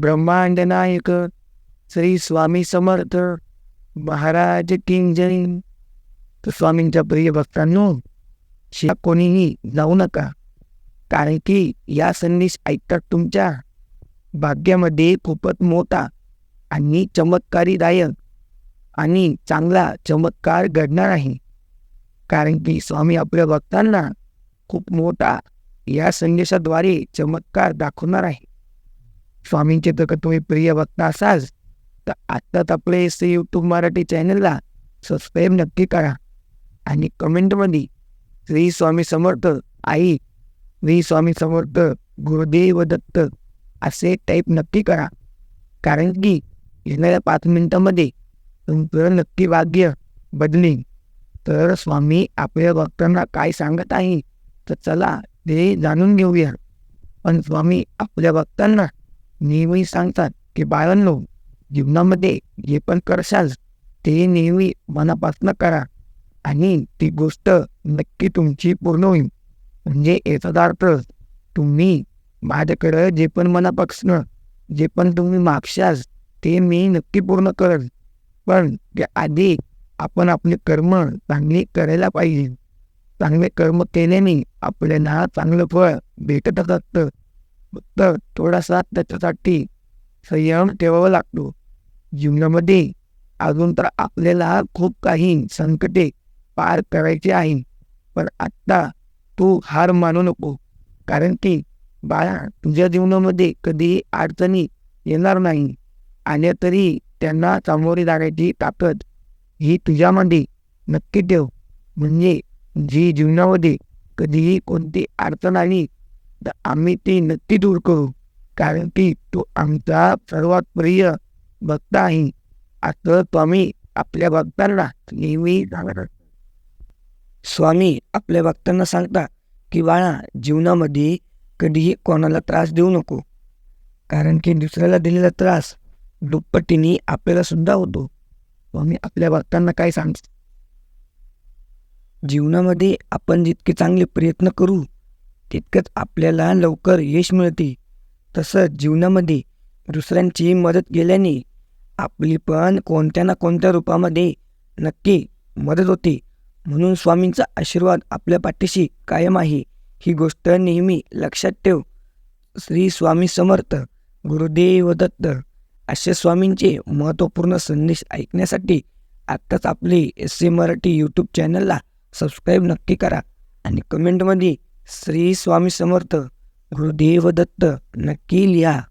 ब्रह्मांड नायक श्री स्वामी समर्थ महाराज किंग जैन तर स्वामींच्या प्रिय भक्तांनो शिया कोणीही जाऊ नका. कारण की या संदेश ऐकतात तुमच्या भाग्यामध्ये खूपच मोठा आणि चमत्कारीदायक आणि चांगला चमत्कार घडणार आहे. कारण की स्वामी आपल्या भक्तांना खूप मोठा या संदेशाद्वारे चमत्कार दाखवणार आहे. स्वामींचे तर का तुम्ही प्रिय भक्त असाल तर आत्ताच आपले श्री यूट्यूब मराठी चॅनलला सबस्क्राईब नक्की करा. आणि कमेंटमध्ये श्री स्वामी समर्थ आई श्री स्वामी समर्थ गुरुदेव दत्त असे टाईप नक्की करा. कारण की येणाऱ्या पाच मिनटामध्ये तुमचं नक्की भाग्य बदलेल. तर स्वामी आपल्या भक्तांना काय सांगत आहे? तर चला ते जाणून घेऊया. पण स्वामी आपल्या भक्तांना नेहमी सांगतात की बाळांनो जीवनामध्ये जे पण करशाल ते नेहमी मनापासून करा आणि ती गोष्ट नक्की तुमची पूर्ण होईल. म्हणजे याचा अर्थ तुम्ही माझ्याकडं जे पण मनापासून जे पण तुम्ही मागशाल ते मी नक्की पूर्ण करेल. पण त्या आधी आपण आपले कर्म चांगले करायला पाहिजे. चांगले कर्म केल्याने आपल्याला चांगलं फळ भेटतच असतं. फक्त थोडासा त्याच्यासाठी संयम ठेवावा लागतो. जीवनामध्ये अजून तर आपल्याला खूप काही संकटे पार करायची आहे पण आत्ता तू हार मानू नको. कारण की बाळा तुझ्या जीवनामध्ये कधीही अडचणी येणार नाही. आल्या तरी त्यांना सामोरे जाण्याची ताकद ही तुझ्यामध्ये नक्की ठेव. म्हणजे जी जीवनामध्ये कधीही कोणती अडचण आली तर आम्ही ती नक्की दूर करू. कारण की तो आमचा सर्वात प्रिय भक्त आहे. असं स्वामी आपल्या भक्तांना नेहमी सांगत स्वामी आपल्या भक्तांना सांगता की बाळा जीवनामध्ये कधीही कोणाला त्रास देऊ नको. कारण की दुसऱ्याला दिलेला त्रास दुप्पटीने आपल्याला सुद्धा होतो. स्वामी आपल्या भक्तांना काय सांग जीवनामध्ये आपण जितके चांगले प्रयत्न करू तितकंच आपल्याला लवकर यश मिळते. तसंच जीवनामध्ये दुसऱ्यांची मदत केल्याने आपली पण कोणत्या ना कोणत्या रूपामध्ये नक्की मदत होते. म्हणून स्वामींचा आशीर्वाद आपल्या पाठीशी कायम आहे. ही गोष्ट नेहमी लक्षात ठेव. श्री स्वामी समर्थ गुरुदेव दत्त असे स्वामींचे महत्त्वपूर्ण संदेश ऐकण्यासाठी आत्ताच आपले एस सी मराठी यूट्यूब चॅनलला सबस्क्राईब नक्की करा आणि कमेंटमध्ये श्री स्वामी समर्थ गुरुदेव दत्त नक्की लिहा.